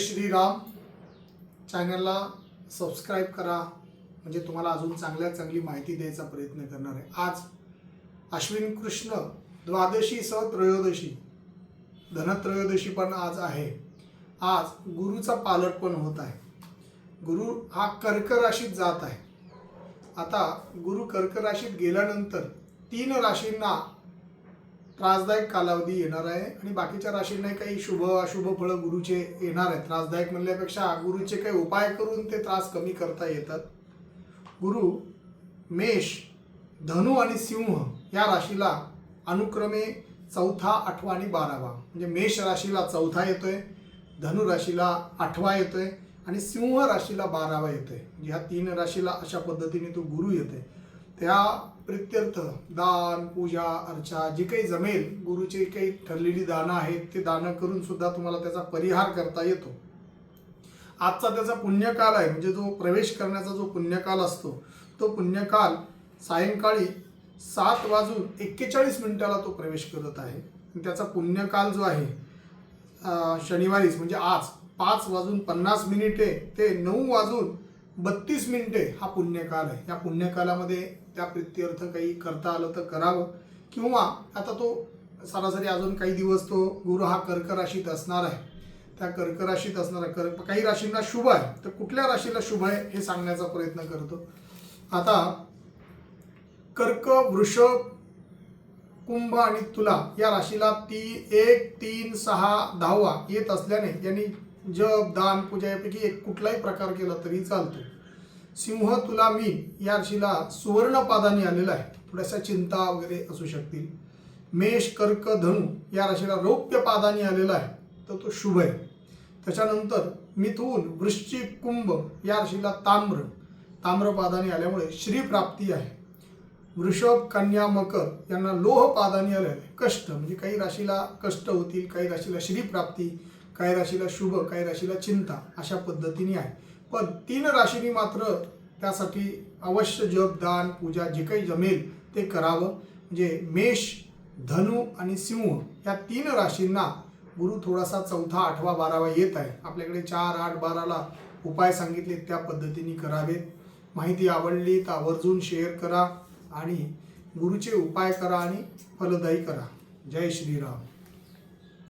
श्रीराम. चॅनलला सबस्क्राईब करा. म्हणजे तुम्हाला अजून चांगल्यात चांगली माहिती द्यायचा प्रयत्न करणार आहे. आज अश्विन कृष्ण द्वादशी स त्रयोदशी धनत्रयोदशी पण आज आहे. आज गुरुचा पालट पण होत आहे. गुरु हा कर्क राशीत जात आहे. आता गुरु कर्क राशीत गेल्यानंतर तीन राशींना त्रासदायक कालावधी येणार आहे आणि बाकीच्या राशींना काही शुभ अशुभ फळं गुरुचे येणार आहेत. त्रासदायक म्हणल्यापेक्षा गुरुचे काही उपाय करून ते त्रास कमी करता येतात. गुरु मेष धनु आणि सिंह या राशीला अनुक्रमे चौथा आठवा आणि बारावा. म्हणजे मेष राशीला चौथा येतोय धनु राशीला आठवा येतोय आणि सिंह राशीला बारावा येतोय. म्हणजे ह्या तीन राशीला अशा पद्धतीने तो गुरु येतोय. त्या प्रित्यर्थ दान पूजा अर्चा जी काही जमेल गुरुची काही ठरलेली दानं आहेत ते दानं करून सुद्धा तुम्हाला त्याचा परिहार करता येतो. आजचा त्याचा पुण्यकाल आहे म्हणजे जो प्रवेश करण्याचा जो पुण्यकाल असतो तो पुण्यकाल सायंकाळी सात वाजून एक्केचाळीस मिनिटाला तो प्रवेश करत आहे. त्याचा पुण्यकाल जो आहे शनिवारीच म्हणजे आज पाच वाजून पन्नास मिनिटे ते नऊ वाजून बत्तीस मिनिटे हा पुण्यकाल आहे. या पुण्यकालामध्ये त्या प्रित्यर्थ काही करता आलं तर करावं. किंवा आता तो सरासरी अजून काही दिवस तो गुरु हा कर्क राशीत असणार आहे. त्या कर्क राशीत असणार कर्क काही राशींना शुभ आहे. तर कुठल्या राशीला शुभ आहे हे सांगण्याचा प्रयत्न करतो. आता कर्क वृषभ कुंभ आणि तुला या राशीला ती एक तीन सहा दहावा येत असल्याने यांनी जप दान पूजा यापैकी एक कुठलाही प्रकार केला तरी चालतो. सिंह तुला मी या राशीला सुवर्णपादाने आलेला आहे. थोड्याशा चिंता वगैरे असू शकतील. मेष कर्क धनु या राशीला रौप्य पादानी आलेला आहे. तर तो शुभ आहे. त्याच्यानंतर मिथून वृश्चिक कुंभ या राशीला ताम्र. ताम्रपादाने आल्यामुळे श्रीप्राप्ती आहे. वृषभ कन्या मकर यांना लोह पादानी आले कष्ट म्हणजे काही राशीला कष्ट होतील काही राशीला श्रीप्राप्ती काही राशीला शुभ काही राशीला चिंता अशा पद्धतीने आहे. पण तीन राशींनी मात्र त्यासाठी अवश्य जप दान पूजा जे काही जमेल ते करावं. म्हणजे मेष धनु आणि सिंह या तीन राशींना गुरु थोडासा चौथा आठवा बारावा येत आहे. आपल्याकडे चार आठ बाराला उपाय सांगितले त्या पद्धतीने करावेत. माहिती आवडली तर आवर्जून शेअर करा आणि गुरुचे उपाय करा आणि फलदायी करा. जय श्रीराम.